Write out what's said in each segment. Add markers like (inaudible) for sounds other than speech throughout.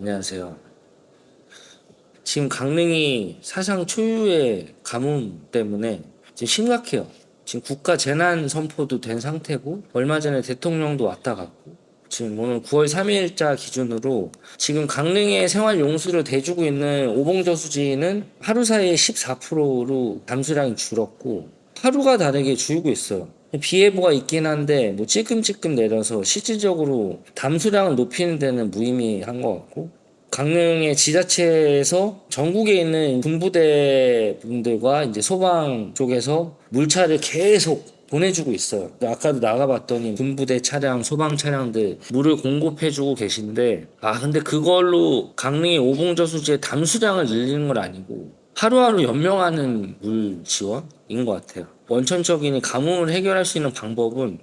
안녕하세요. 지금 강릉이 사상 초유의 가뭄 때문에 지금 심각해요. 지금 국가 재난 선포도 된 상태고 얼마 전에 대통령도 왔다 갔고 지금 오늘 9월 3일자 기준으로 지금 강릉의 생활 용수를 대주고 있는 오봉저수지는 하루 사이에 14%로 담수량이 줄었고 하루가 다르게 줄고 있어요. 비 예보가 있긴 한데 뭐 찔끔찔끔 내려서 실질적으로 담수량을 높이는 데는 무의미한 것 같고 강릉의 지자체에서 전국에 있는 군부대 분들과 이제 소방 쪽에서 물차를 계속 보내주고 있어요. 아까도 나가봤더니 군부대 차량, 소방 차량들 물을 공급해주고 계신데 아 근데 그걸로 강릉의 오봉저수지의 담수량을 늘리는 건 아니고 하루하루 연명하는 물 지원인 것 같아요. 원천적인 가뭄을 해결할 수 있는 방법은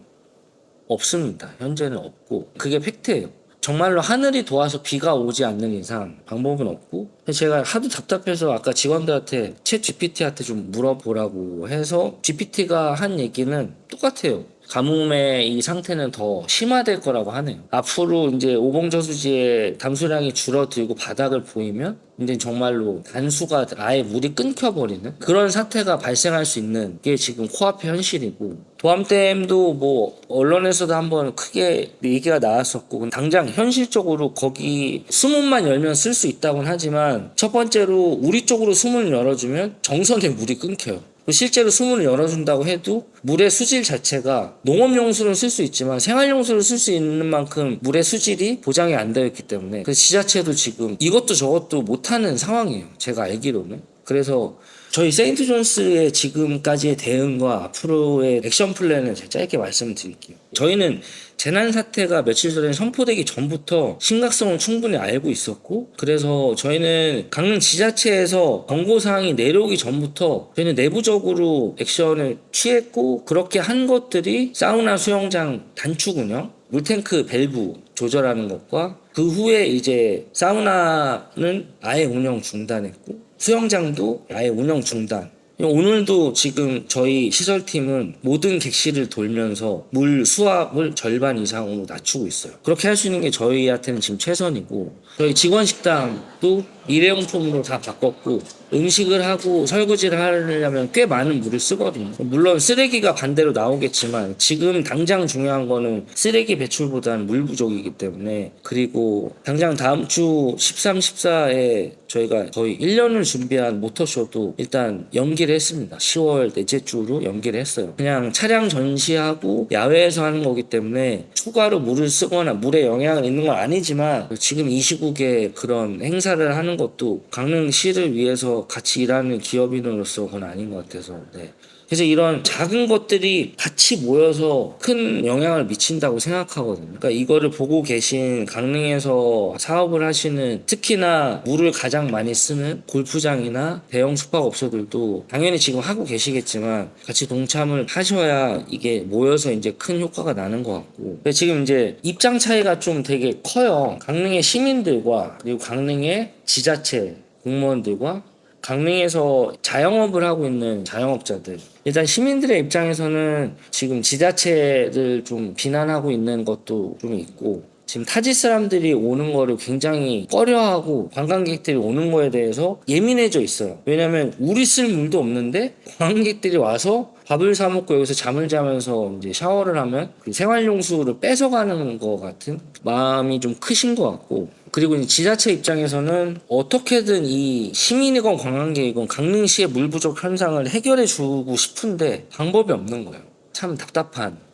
없습니다. 현재는 없고 그게 팩트예요. 정말로 하늘이 도와서 비가 오지 않는 이상 방법은 없고 제가 하도 답답해서 아까 직원들한테 챗 GPT한테 좀 물어보라고 해서 GPT가 한 얘기는 똑같아요. 가뭄의 이 상태는 더 심화될 거라고 하네요. 앞으로 이제 오봉저수지의 담수량이 줄어들고 바닥을 보이면 이제 정말로 단수가 아예 물이 끊겨버리는 그런 사태가 발생할 수 있는 게 지금 코앞의 현실이고 도암댐도 뭐 언론에서도 한번 크게 얘기가 나왔었고 당장 현실적으로 거기 수문만 열면 쓸 수 있다고는 하지만 첫 번째로 우리 쪽으로 수문을 열어주면 정선에 물이 끊겨요. 실제로 수문을 열어준다고 해도 물의 수질 자체가 농업용수는 쓸 수 있지만 생활용수를 쓸 수 있는 만큼 물의 수질이 보장이 안 되어 있기 때문에 그 지자체도 지금 이것도 저것도 못하는 상황이에요. 제가 알기로는. 그래서 저희 세인트 존스의 지금까지의 대응과 앞으로의 액션 플랜을 제가 짧게 말씀드릴게요. 저희는 재난 사태가 며칠 전에 선포되기 전부터 심각성을 충분히 알고 있었고 그래서 저희는 강릉 지자체에서 권고 사항이 내려오기 전부터 저희는 내부적으로 액션을 취했고 그렇게 한 것들이 사우나 수영장 단축 운영 물탱크 밸브 조절하는 것과 그 후에 이제 사우나는 아예 운영 중단했고 수영장도 아예 운영 중단. 오늘도 지금 저희 시설팀은 모든 객실을 돌면서 물 수압을 절반 이상으로 낮추고 있어요. 그렇게 할 수 있는 게 저희한테는 지금 최선이고 저희 직원 식당도 일회용품으로 다 바꿨고 음식을 하고 설거지를 하려면 꽤 많은 물을 쓰거든요. 물론 쓰레기가 반대로 나오겠지만 지금 당장 중요한 거는 쓰레기 배출보다는 물 부족이기 때문에 그리고 당장 다음 주 13, 14에 저희가 거의 1년을 준비한 모터쇼도 일단 연기를 했습니다. 10월 넷째 주로 연기를 했어요. 그냥 차량 전시하고 야외에서 하는 거기 때문에 추가로 물을 쓰거나 물에 영향을 있는 건 아니지만 지금 이 시국에 그런 행사를 하는 것도 강릉시를 위해서 같이 일하는 기업인으로서 그건 아닌 것 같아서 네. 그래서 이런 작은 것들이 같이 모여서 큰 영향을 미친다고 생각하거든요. 그러니까 이거를 보고 계신 강릉에서 사업을 하시는 특히나 물을 가장 많이 쓰는 골프장이나 대형 숙박업소들도 당연히 지금 하고 계시겠지만 같이 동참을 하셔야 이게 모여서 이제 큰 효과가 나는 것 같고 지금 이제 입장 차이가 좀 되게 커요. 강릉의 시민들과 그리고 강릉의 지자체 공무원들과 강릉에서 자영업을 하고 있는 자영업자들. 일단 시민들의 입장에서는 지금 지자체를 좀 비난하고 있는 것도 좀 있고 지금 타지 사람들이 오는 거를 굉장히 꺼려하고 관광객들이 오는 거에 대해서 예민해져 있어요. 왜냐면 우리 쓸 물도 없는데 관광객들이 와서 밥을 사 먹고 여기서 잠을 자면서 이제 샤워를 하면 그 생활용수를 뺏어가는 것 같은 마음이 좀 크신 것 같고 그리고 지자체 입장에서는 어떻게든 이 시민이건 관광객이건 강릉시의 물 부족 현상을 해결해 주고 싶은데 방법이 없는 거예요. 참 답답한.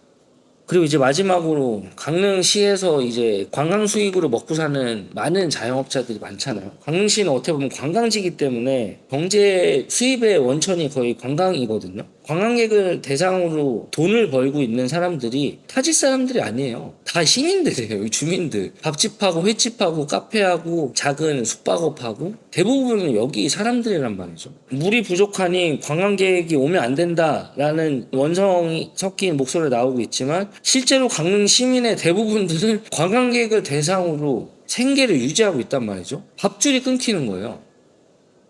그리고 이제 마지막으로 강릉시에서 이제 관광 수익으로 먹고 사는 많은 자영업자들이 많잖아요. 강릉시는 어떻게 보면 관광지기 때문에 경제 수입의 원천이 거의 관광이거든요. 관광객을 대상으로 돈을 벌고 있는 사람들이 타지 사람들이 아니에요. 다 시민들이에요. 주민들. 밥집하고 횟집하고 카페하고 작은 숙박업하고 대부분은 여기 사람들이란 말이죠. 물이 부족하니 관광객이 오면 안 된다라는 원성이 섞인 목소리가 나오고 있지만 실제로 강릉 시민의 대부분들은 (laughs) 관광객을 대상으로 생계를 유지하고 있단 말이죠. 밥줄이 끊기는 거예요.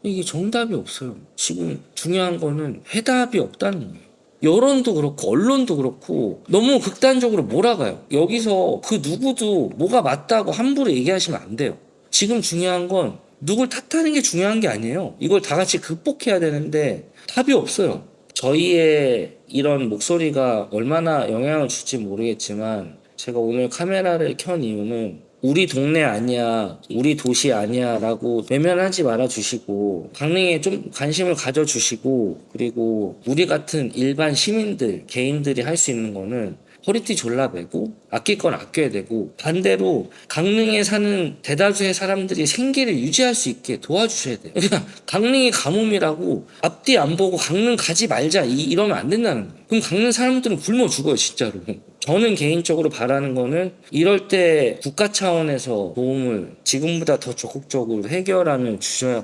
이게 정답이 없어요. 지금 중요한 거는 해답이 없다는 거예요. 여론도 그렇고 언론도 그렇고 너무 극단적으로 몰아가요. 여기서 그 누구도 뭐가 맞다고 함부로 얘기하시면 안 돼요. 지금 중요한 건 누굴 탓하는 게 중요한 게 아니에요. 이걸 다 같이 극복해야 되는데 답이 없어요. 저희의 이런 목소리가 얼마나 영향을 줄지 모르겠지만 제가 오늘 카메라를 켠 이유는 우리 동네 아니야, 우리 도시 아니야 라고 외면하지 말아 주시고 강릉에 좀 관심을 가져 주시고 그리고 우리 같은 일반 시민들, 개인들이 할 수 있는 거는 허리띠 졸라 매고 아낄 건 아껴야 되고 반대로 강릉에 사는 대다수의 사람들이 생계를 유지할 수 있게 도와주셔야 돼요. 그러니까 강릉이 가뭄이라고 앞뒤 안 보고 강릉 가지 말자 이, 이러면 안 된다는 거예요. 그럼 강릉 사람들은 굶어 죽어요 진짜로. 저는 개인적으로 바라는 거는 이럴 때 국가 차원에서 도움을 지금보다 더 적극적으로 해결하면 주셔야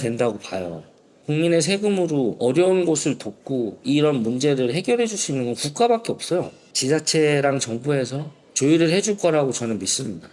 된다고 봐요. 국민의 세금으로 어려운 곳을 돕고 이런 문제를 해결해 줄 수 있는 건 국가밖에 없어요. 지자체랑 정부에서 조율을 해줄 거라고 저는 믿습니다.